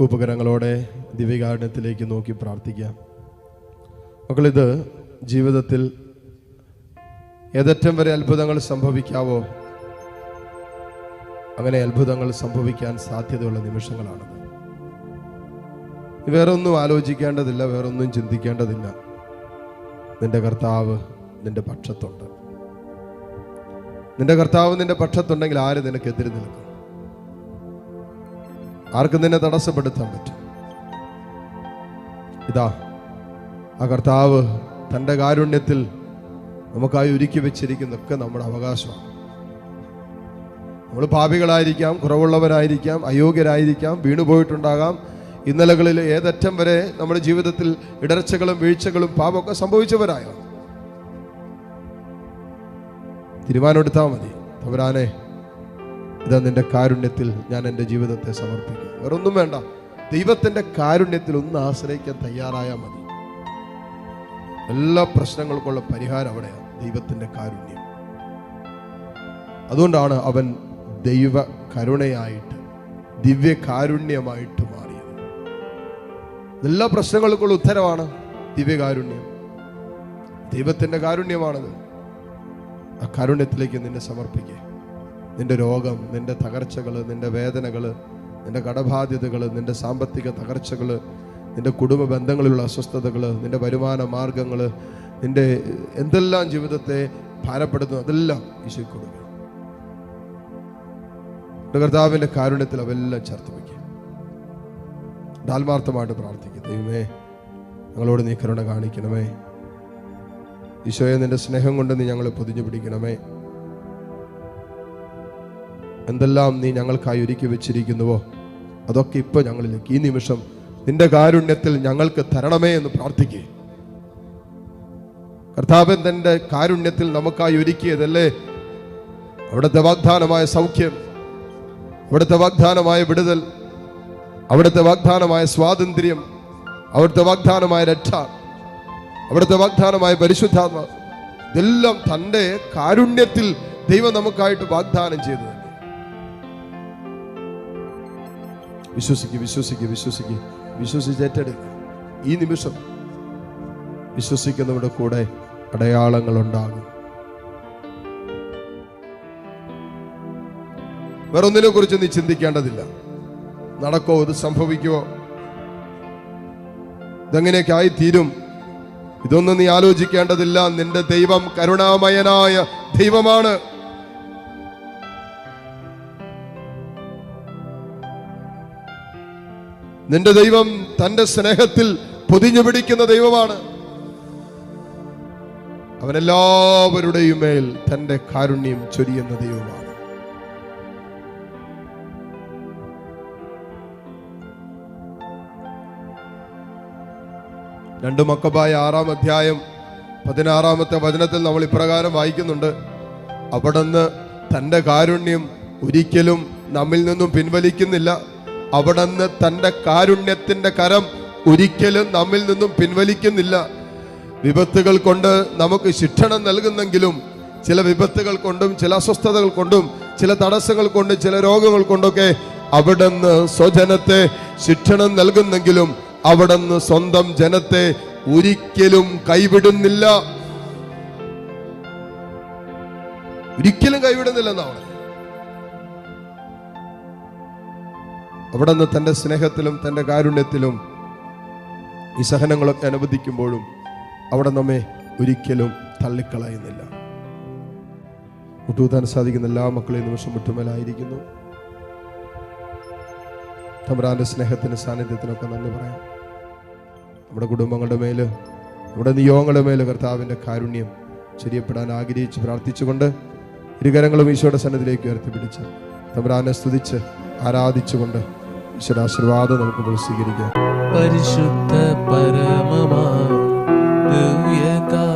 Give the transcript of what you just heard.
കൂപ്പകരങ്ങളോടെ ദിവ്യകാരണത്തിലേക്ക് നോക്കി പ്രാർത്ഥിക്കാം മക്കളിത് ജീവിതത്തിൽ ഏതറ്റം വരെ അത്ഭുതങ്ങൾ സംഭവിക്കാവോ? അങ്ങനെ അത്ഭുതങ്ങൾ സംഭവിക്കാൻ സാധ്യതയുള്ള നിമിഷങ്ങളാണത്. വേറെ ഒന്നും ആലോചിക്കേണ്ടതില്ല വേറൊന്നും ചിന്തിക്കേണ്ടതില്ല. നിന്റെ കർത്താവ് നിന്റെ പക്ഷത്തുണ്ട്. നിന്റെ കർത്താവ് നിന്റെ പക്ഷത്തുണ്ടെങ്കിൽ ആര് നിനക്കെതിരെ നിൽക്കും? ആർക്കും നിന്നെ തടസ്സപ്പെടുത്താൻ പറ്റും. ഇതാ ആ കർത്താവ് തന്റെ കാരുണ്യത്തിൽ നമുക്കായി ഒരുക്കി വെച്ചിരിക്കുന്നതൊക്കെ നമ്മുടെ അവകാശമാണ്. നമ്മൾ പാപികളായിരിക്കാം കുറവുള്ളവരായിരിക്കാം അയോഗ്യരായിരിക്കാം വീണുപോയിട്ടുണ്ടാകാം. ഇന്നലകളിൽ ഏതറ്റം വരെ നമ്മുടെ ജീവിതത്തിൽ ഇടർച്ചകളും വീഴ്ചകളും പാപമൊക്കെ സംഭവിച്ചവരായോ? തീരുമാനമെടുത്താൽ മതി തവരാനെ ഇതാ നിന്റെ കാരുണ്യത്തിൽ ഞാൻ എന്റെ ജീവിതത്തെ സമർപ്പിക്കും. വേറൊന്നും വേണ്ട. ദൈവത്തിന്റെ കാരുണ്യത്തിൽ ഒന്ന് ആശ്രയിക്കാൻ തയ്യാറായാൽ മതി. എല്ലാ പ്രശ്നങ്ങൾക്കുള്ള പരിഹാരം അവിടെയാണ്. ദൈവത്തിന്റെ കാരുണ്യം. അതുകൊണ്ടാണ് അവൻ ദൈവ കരുണയായിട്ട് ദിവ്യ കാരുണ്യമായിട്ട് മാറിയത്. എല്ലാ പ്രശ്നങ്ങൾക്കുള്ള ഉത്തരവാണ് ദിവ്യകാരുണ്യം ദൈവത്തിന്റെ കാരുണ്യമാണത്. ആ കാരുണ്യത്തിലേക്ക് നിന്നെ സമർപ്പിക്കുക നിന്റെ രോഗം നിന്റെ തകർച്ചകൾ നിന്റെ വേദനകൾ നിന്റെ കടബാധ്യതകൾ നിന്റെ സാമ്പത്തിക തകർച്ചകൾ നിന്റെ കുടുംബ ബന്ധങ്ങളിലുള്ള അസ്വസ്ഥതകൾ നിന്റെ വരുമാന മാർഗങ്ങൾ നിന്റെ എന്തെല്ലാം ജീവിതത്തെ ഭാരപ്പെടുന്നു അതെല്ലാം ഈശോ കൊടുക്കുക കർത്താവിന്റെ കാരുണ്യത്തിൽ അവെല്ലാം ചേർത്ത് വയ്ക്കുക ആത്മാർത്ഥമായിട്ട് പ്രാർത്ഥിക്കുക ദൈവമേ ഞങ്ങളോട് നീ കരുണ കാണിക്കണമേ. ഈശോയെ നിന്റെ സ്നേഹം കൊണ്ട് നീ ഞങ്ങളെ പൊതിഞ്ഞു പിടിക്കണമേ. എന്തെല്ലാം നീ ഞങ്ങൾക്കായി ഒരുക്കി വെച്ചിരിക്കുന്നുവോ? അതൊക്കെ ഇപ്പോൾ ഞങ്ങളിലേക്ക്. ഈ നിമിഷം നിന്റെ കാരുണ്യത്തിൽ ഞങ്ങൾക്ക് തരണമേ എന്ന് പ്രാർത്ഥിക്കേ. കർത്താവൻ തന്റെ കാരുണ്യത്തിൽ നമുക്കായി ഒരുക്കിയതല്ലേ? അവിടുത്തെ വാഗ്ദാനമായ സൗഖ്യം അവിടുത്തെ വാഗ്ദാനമായ വിടുതൽ അവിടുത്തെ വാഗ്ദാനമായ സ്വാതന്ത്ര്യം അവിടുത്തെ വാഗ്ദാനമായ രക്ഷ അവിടുത്തെ വാഗ്ദാനമായ പരിശുദ്ധാത്മ ഇതെല്ലാം തന്റെ കാരുണ്യത്തിൽ ദൈവം നമുക്കായിട്ട് വാഗ്ദാനം ചെയ്തു വിശ്വസിക്കുക വിശ്വസിക്കുക വിശ്വസിക്ക്. വിശ്വസിച്ച് ഈ നിമിഷം വിശ്വസിക്കുന്നവരുടെ കൂടെ അടയാളങ്ങൾ ഉണ്ടാകും വേറൊന്നിനെ കുറിച്ച് നീ ചിന്തിക്കേണ്ടതില്ല. നടക്കോ ഇത് സംഭവിക്കുമോ ഇതെങ്ങനെയൊക്കെ ആയി തീരും ഇതൊന്നും നീ ആലോചിക്കേണ്ടതില്ല. നിന്റെ ദൈവം കരുണാമയനായ ദൈവമാണ്. നിന്റെ ദൈവം തന്റെ സ്നേഹത്തിൽ പൊതിഞ്ഞു പിടിക്കുന്ന ദൈവമാണ്. അവനെല്ലാവരുടെയും മേൽ തന്റെ കാരുണ്യം ചൊരിയുന്ന ദൈവമാണ്. രണ്ട് മക്കബായ ആറാം അധ്യായം പതിനാറാമത്തെ വചനത്തിൽ നമ്മൾ ഇപ്രകാരം വായിക്കുന്നുണ്ട്. അവിടുന്ന് തന്റെ കാരുണ്യം ഒരിക്കലും നമ്മിൽ നിന്നും പിൻവലിക്കുന്നില്ല. അവിടുന്ന് തന്റെ കാരുണ്യത്തിന്റെ കരം ഒരിക്കലും നമ്മിൽ നിന്നും പിൻവലിക്കുന്നില്ല. വിപത്തുകൾ കൊണ്ട് നമുക്ക് ശിക്ഷണം നൽകുന്നെങ്കിലും ചില വിപത്തുകൾ കൊണ്ടും ചില അസ്വസ്ഥതകൾ കൊണ്ടും ചില തടസ്സങ്ങൾ കൊണ്ടും ചില രോഗങ്ങൾ കൊണ്ടൊക്കെ അവിടുന്ന് സ്വജനത്തെ ശിക്ഷണം നൽകുന്നെങ്കിലും അവിടുന്ന് സ്വന്തം ജനത്തെ ഒരിക്കലും കൈവിടുന്നില്ല. ഒരിക്കലും കൈവിടുന്നില്ലെന്നാണ് അവിടുന്ന് തന്റെ സ്നേഹത്തിലും തന്റെ കാരുണ്യത്തിലും ഈ സഹനങ്ങളൊക്കെ അനുവദിക്കുമ്പോഴും അവിടെ നമ്മെ ഒരിക്കലും തള്ളിക്കളയുന്നില്ല. മുട്ടുകൂത്താൻ സാധിക്കുന്ന എല്ലാ മക്കളെയും നിമിഷം മുട്ടുമേലായിരിക്കുന്നു. തമ്പ്രാന്റെ സ്നേഹത്തിന് സാന്നിധ്യത്തിനൊക്കെ നന്ദി പറയാം. നമ്മുടെ കുടുംബങ്ങളുടെ മേൽ നമ്മുടെ നിയോഗങ്ങളുടെ മേൽ കർത്താവിന്റെ കാരുണ്യം ശരിയപ്പെടാൻ ആഗ്രഹിച്ച് പ്രാർത്ഥിച്ചുകൊണ്ട് ഇരുകരങ്ങളും ഈശോയുടെ സന്നിധിയിലേക്ക് ഉയർത്തിപ്പിടിച്ച് തമ്പ്രാനെ സ്തുതിച്ച് ആരാധിച്ചുകൊണ്ട് ഈശ്വര ആശീർവാദം നമുക്ക് സ്വീകരിക്കാം. പരിശുദ്ധ പരമമാ ദിവ്യകാരുണ്യമേ